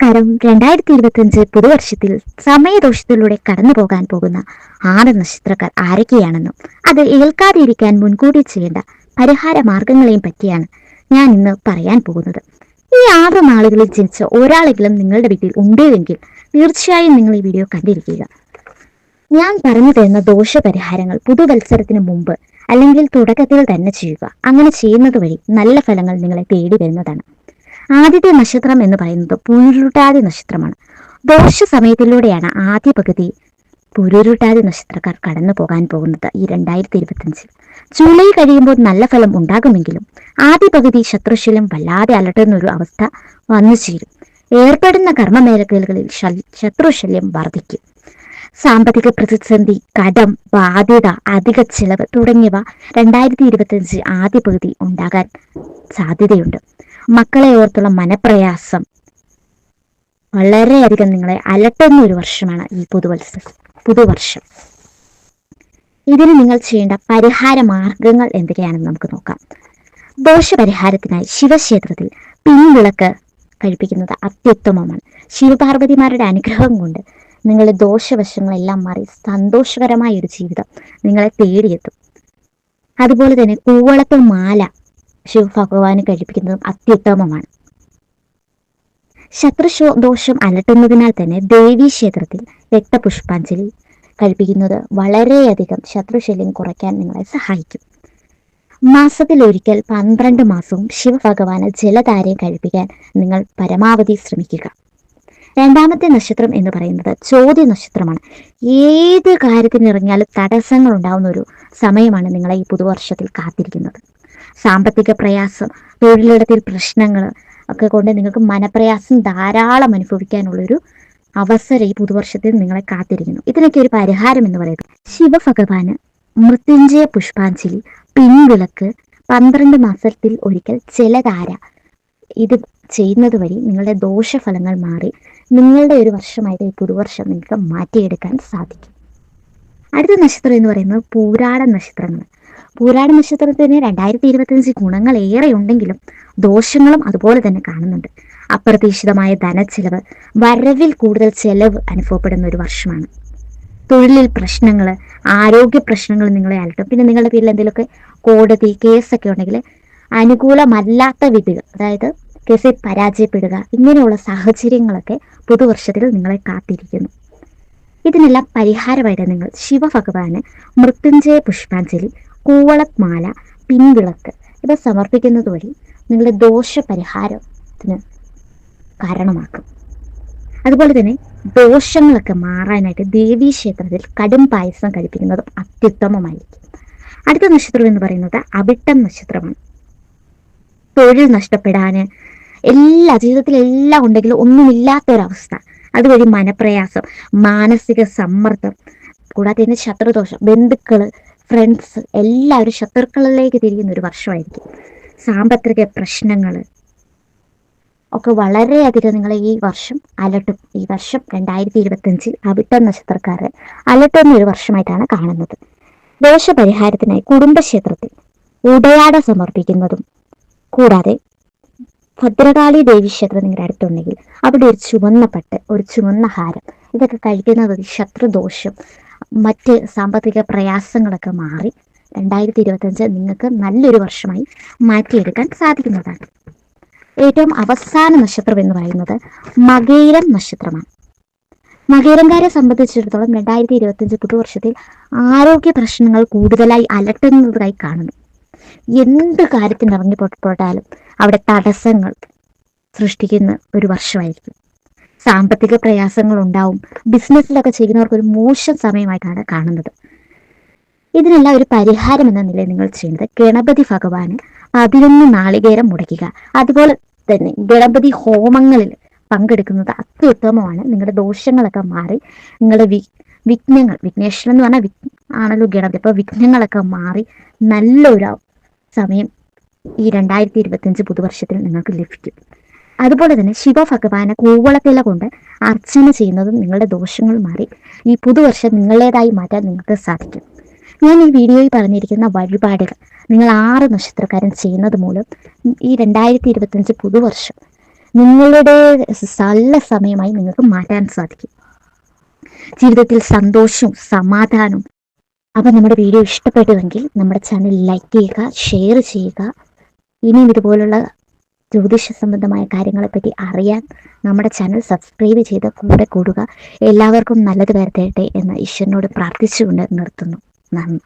നമസ്കാരം രണ്ടായിരത്തി ഇരുപത്തിയഞ്ച് പുതുവർഷത്തിൽ സമയദോഷത്തിലൂടെ കടന്നു പോകാൻ പോകുന്ന ആറ് നക്ഷത്രക്കാർ ആരൊക്കെയാണെന്നും അത് ഏൽക്കാതിരിക്കാൻ മുൻകൂട്ടി ചെയ്യേണ്ട പരിഹാര മാർഗങ്ങളെയും പറ്റിയാണ് ഞാൻ ഇന്ന് പറയാൻ പോകുന്നത്. ഈ ആറ് നാളുകളിൽ ജനിച്ച ഒരാളെങ്കിലും നിങ്ങളുടെ വീട്ടിൽ ഉണ്ടെങ്കിൽ തീർച്ചയായും നിങ്ങൾ ഈ വീഡിയോ കണ്ടിരിക്കുക. ഞാൻ പറഞ്ഞു തരുന്ന ദോഷപരിഹാരങ്ങൾ പുതുവത്സരത്തിന് മുമ്പ് അല്ലെങ്കിൽ തുടക്കത്തിൽ തന്നെ ചെയ്യുക. അങ്ങനെ ചെയ്യുന്നത് വഴി നല്ല ഫലങ്ങൾ നിങ്ങളെ തേടി വരുന്നതാണ്. ആദ്യത്തെ നക്ഷത്രം എന്ന് പറയുന്നത് പുരുരുട്ടാതി നക്ഷത്രമാണ്. ദോഷ സമയത്തിലൂടെയാണ് ആദ്യ പകുതി പുരുരുട്ടാതി നക്ഷത്രക്കാർ കടന്നു പോകാൻ പോകുന്നത് ഈ രണ്ടായിരത്തി ഇരുപത്തിയഞ്ചിൽ ജൂലൈ കഴിയുമ്പോൾ നല്ല ഫലം ഉണ്ടാകുമെങ്കിലും ആദ്യ പകുതി ശത്രുശീലം വല്ലാതെ അലട്ടുന്ന ഒരു അവസ്ഥ വന്നു ചേരും. ഏർപ്പെടുന്ന കർമ്മമേഖലകളിൽ ശത്രുശല്യം വർദ്ധിക്കും. സാമ്പത്തിക പ്രതിസന്ധി കടം ബാധ്യത അധിക ചെലവ് തുടങ്ങിയവ രണ്ടായിരത്തി ഇരുപത്തിയഞ്ച് ആദ്യ പകുതി ഉണ്ടാകാൻ സാധ്യതയുണ്ട്. മക്കളെ ഓർത്തുള്ള മനപ്രയാസം. വളരെയധികം നിങ്ങളെ അലട്ടുന്ന ഒരു വർഷമാണ് ഈ പുതുവത്സ പുതുവർഷം. ഇതിന് നിങ്ങൾ ചെയ്യേണ്ട പരിഹാര മാർഗങ്ങൾ എന്തൊക്കെയാണെന്ന് നമുക്ക് നോക്കാം. ദോഷപരിഹാരത്തിനായി ശിവക്ഷേത്രത്തിൽ പിൻവിളക്ക് കഴിപ്പിക്കുന്നത് അത്യുത്തമമാണ്. ശിവപാർവതിമാരുടെ അനുഗ്രഹം കൊണ്ട് നിങ്ങളുടെ ദോഷവശങ്ങളെല്ലാം മാറി സന്തോഷകരമായ ഒരു ജീവിതം നിങ്ങളെ തേടിയെത്തും. അതുപോലെ തന്നെ കൂവളത്തെ മാല ശിവഭഗവാന് കഴിപ്പിക്കുന്നതും അത്യുത്തമമാണ്. ശത്രുശോ ദോഷം അലട്ടുന്നതിനാൽ തന്നെ ദേവീ ക്ഷേത്രത്തിൽ രക്തപുഷ്പാഞ്ജലി കഴിപ്പിക്കുന്നത് വളരെയധികം ശത്രുശല്യം കുറയ്ക്കാൻ നിങ്ങളെ സഹായിക്കും. മാസത്തിൽ ഒരിക്കൽ പന്ത്രണ്ട് മാസവും ശിവഭഗവാന് ജലധാരയെ കഴിപ്പിക്കാൻ നിങ്ങൾ പരമാവധി ശ്രമിക്കുക. രണ്ടാമത്തെ നക്ഷത്രം എന്ന് പറയുന്നത് ചോദ്യ നക്ഷത്രമാണ്. ഏത് കാര്യത്തിനിറങ്ങിയാലും തടസ്സങ്ങൾ ഉണ്ടാവുന്ന ഒരു സമയമാണ് നിങ്ങളെ ഈ പുതുവർഷത്തിൽ കാത്തിരിക്കുന്നത്. സാമ്പത്തിക പ്രയാസം തൊഴിലിടത്തിൽ പ്രശ്നങ്ങൾ ഒക്കെ കൊണ്ട് നിങ്ങൾക്ക് മനപ്രയാസം ധാരാളം അനുഭവിക്കാനുള്ളൊരു അവസരം ഈ പുതുവർഷത്തിൽ നിങ്ങളെ കാത്തിരിക്കുന്നു. ഇതിനൊക്കെ ഒരു പരിഹാരം എന്ന് പറയുന്നത് ശിവഭഗവാന് മൃത്യുഞ്ജയ പുഷ്പാഞ്ജലി പിൻവിളക്ക് പന്ത്രണ്ട് മാസത്തിൽ ഒരിക്കൽ ജലധാര. ഇത് ചെയ്യുന്നത് വഴി നിങ്ങളുടെ ദോഷഫലങ്ങൾ മാറി നിങ്ങളുടെ ഒരു വർഷമായിട്ട് ഈ പുതുവർഷം നിങ്ങൾക്ക് മാറ്റിയെടുക്കാൻ സാധിക്കും. അടുത്ത നക്ഷത്രം എന്ന് പറയുന്നത് പൂരാട നക്ഷത്രങ്ങൾ പൂരാട നക്ഷത്രത്തിന് രണ്ടായിരത്തി ഇരുപത്തിയഞ്ച് ഗുണങ്ങൾ ഏറെ ഉണ്ടെങ്കിലും ദോഷങ്ങളും അതുപോലെ തന്നെ കാണുന്നുണ്ട്. അപ്രതീക്ഷിതമായ ധനച്ചെലവ് വരവിൽ കൂടുതൽ ചെലവ് അനുഭവപ്പെടുന്ന ഒരു വർഷമാണ്. തൊഴിലിൽ പ്രശ്നങ്ങൾ ആരോഗ്യ പ്രശ്നങ്ങൾ നിങ്ങളെ അലട്ടും. പിന്നെ നിങ്ങളുടെ പേരിൽ എന്തെങ്കിലുമൊക്കെ കോടതി കേസൊക്കെ ഉണ്ടെങ്കിൽ അനുകൂലമല്ലാത്ത വിധികൾ അതായത് കേസിൽ പരാജയപ്പെടുക ഇങ്ങനെയുള്ള സാഹചര്യങ്ങളൊക്കെ പുതുവർഷത്തിൽ നിങ്ങളെ കാത്തിരിക്കുന്നു. ഇതിനെല്ലാം പരിഹാരമായിട്ട് നിങ്ങൾ ശിവഭഗവാന് മൃത്യുഞ്ജയ പുഷ്പാഞ്ജലി കൂവളത്മാല പിൻവിളക്ക് ഇവ സമർപ്പിക്കുന്നത് വഴി നിങ്ങളുടെ ദോഷപരിഹാരത്തിന് കാരണമാക്കും. അതുപോലെ തന്നെ ദോഷങ്ങളൊക്കെ മാറാനായിട്ട് ദേവീ ക്ഷേത്രത്തിൽ കടും പായസം കഴിപ്പിക്കുന്നതും അത്യുത്തമമായിരിക്കും. അടുത്ത നക്ഷത്രം എന്ന് പറയുന്നത് അവിട്ടം നക്ഷത്രമാണ്. തൊഴിൽ നഷ്ടപ്പെടാന് എല്ലാ ജീവിതത്തിൽ എല്ലാം ഉണ്ടെങ്കിലും ഒന്നുമില്ലാത്തൊരവസ്ഥ. അതുവഴി മനപ്രയാസം മാനസിക സമ്മർദ്ദം കൂടാതെ തന്നെ ശത്രുദോഷം ബന്ധുക്കൾ ഫ്രണ്ട്സ് എല്ലാവരും ശത്രുക്കളിലേക്ക് തിരിയുന്ന ഒരു വർഷമായിരിക്കും. സാമ്പത്തിക പ്രശ്നങ്ങൾ ഒക്കെ വളരെയധികം നിങ്ങളെ ഈ വർഷം അലട്ടും. ഈ വർഷം രണ്ടായിരത്തി ഇരുപത്തഞ്ചിൽ അവിട്ടം നക്ഷത്രക്കാരെ അലട്ടുന്ന ഒരു വർഷമായിട്ടാണ് കാണുന്നത്. ദോഷപരിഹാരത്തിനായി കുടുംബക്ഷേത്രത്തിൽ ഉടയാട സമർപ്പിക്കുന്നതും കൂടാതെ ഭദ്രകാളി ദേവി ക്ഷേത്രം നിങ്ങളുടെ അടുത്തുണ്ടെങ്കിൽ അവിടെ ഒരു ചുവന്ന പട്ട് ഒരു ചുവന്ന ഹാരം ഇതൊക്കെ കഴിക്കുന്നത് ശത്രുദോഷം മറ്റ് സാമ്പത്തിക പ്രയാസങ്ങളൊക്കെ മാറി രണ്ടായിരത്തി ഇരുപത്തഞ്ച് നിങ്ങൾക്ക് നല്ലൊരു വർഷമായി മാറ്റിയെടുക്കാൻ സാധിക്കുന്നതാണ്. ഏറ്റവും അവസാന നക്ഷത്രം എന്ന് പറയുന്നത് മകേരം നക്ഷത്രമാണ്. മകേരംകാരെ സംബന്ധിച്ചിടത്തോളം രണ്ടായിരത്തി ഇരുപത്തഞ്ച് പുതുവർഷത്തിൽ ആരോഗ്യ പ്രശ്നങ്ങൾ കൂടുതലായി അലട്ടുന്നതായി കാണുന്നു. എന്ത് കാര്യത്തിന് ഇറങ്ങി പുറപ്പെട്ടാലും അവിടെ തടസ്സങ്ങൾ സൃഷ്ടിക്കുന്ന ഒരു വർഷമായിരിക്കും. സാമ്പത്തിക പ്രയാസങ്ങൾ ഉണ്ടാവും ബിസിനസ്സിലൊക്കെ ചെയ്യുന്നവർക്ക് ഒരു മോശം സമയമായിട്ടാണ് കാണുന്നത്. ഇതിനെല്ലാം ഒരു പരിഹാരം എന്ന നിലയിൽ നിങ്ങൾ ചെയ്യുന്നത് ഗണപതി ഭഗവാന് പതിനൊന്ന് നാളികേരം മുടക്കുക. അതുപോലെ തന്നെ ഗണപതി ഹോമങ്ങളിൽ പങ്കെടുക്കുന്നത് അത്യുത്തമമാണ് നിങ്ങളുടെ ദോഷങ്ങളൊക്കെ മാറി നിങ്ങളുടെ വി വിഘ്നങ്ങൾ വിഘ്നേശ്വരൻ എന്ന് പറഞ്ഞാൽ ആണല്ലോ ഗണപതി. അപ്പോൾ വിഘ്നങ്ങളൊക്കെ മാറി നല്ലൊരു സമയം ഈ രണ്ടായിരത്തി ഇരുപത്തിയഞ്ച് പുതുവർഷത്തിൽ നിങ്ങൾക്ക് ലഭിക്കും. അതുപോലെ തന്നെ ശിവഭഗവാനെ കൂവളത്തില കൊണ്ട് അർച്ചന ചെയ്യുന്നതും നിങ്ങളുടെ ദോഷങ്ങൾ മാറി. ഈ പുതുവർഷം നിങ്ങളുടേതായി മാറ്റാൻ നിങ്ങൾക്ക് സാധിക്കും. ഞാൻ ഈ വീഡിയോയിൽ പറഞ്ഞിരിക്കുന്ന വഴിപാടുകൾ നിങ്ങൾ ആറ് നക്ഷത്രക്കാരൻ ചെയ്യുന്നത് മൂലം ഈ രണ്ടായിരത്തി ഇരുപത്തിയഞ്ച് പുതുവർഷം നിങ്ങളുടെ നല്ല സമയമായി നിങ്ങൾക്ക് മാറ്റാൻ സാധിക്കും. ജീവിതത്തിൽ സന്തോഷവും സമാധാനവും. അപ്പം നമ്മുടെ വീഡിയോ ഇഷ്ടപ്പെട്ടുവെങ്കിൽ നമ്മുടെ ചാനൽ ലൈക്ക് ചെയ്യുക ഷെയർ ചെയ്യുക. ഇനിയും ഇതുപോലുള്ള ജ്യോതിഷ സംബന്ധമായ കാര്യങ്ങളെപ്പറ്റി അറിയാൻ നമ്മുടെ ചാനൽ സബ്സ്ക്രൈബ് ചെയ്ത് കൂടെ കൂടുക. എല്ലാവർക്കും നല്ലത് വരുത്തട്ടെ എന്ന് ഈശ്വരനോട് പ്രാർത്ഥിച്ചുകൊണ്ട് നിർത്തുന്നു. നന്ദി.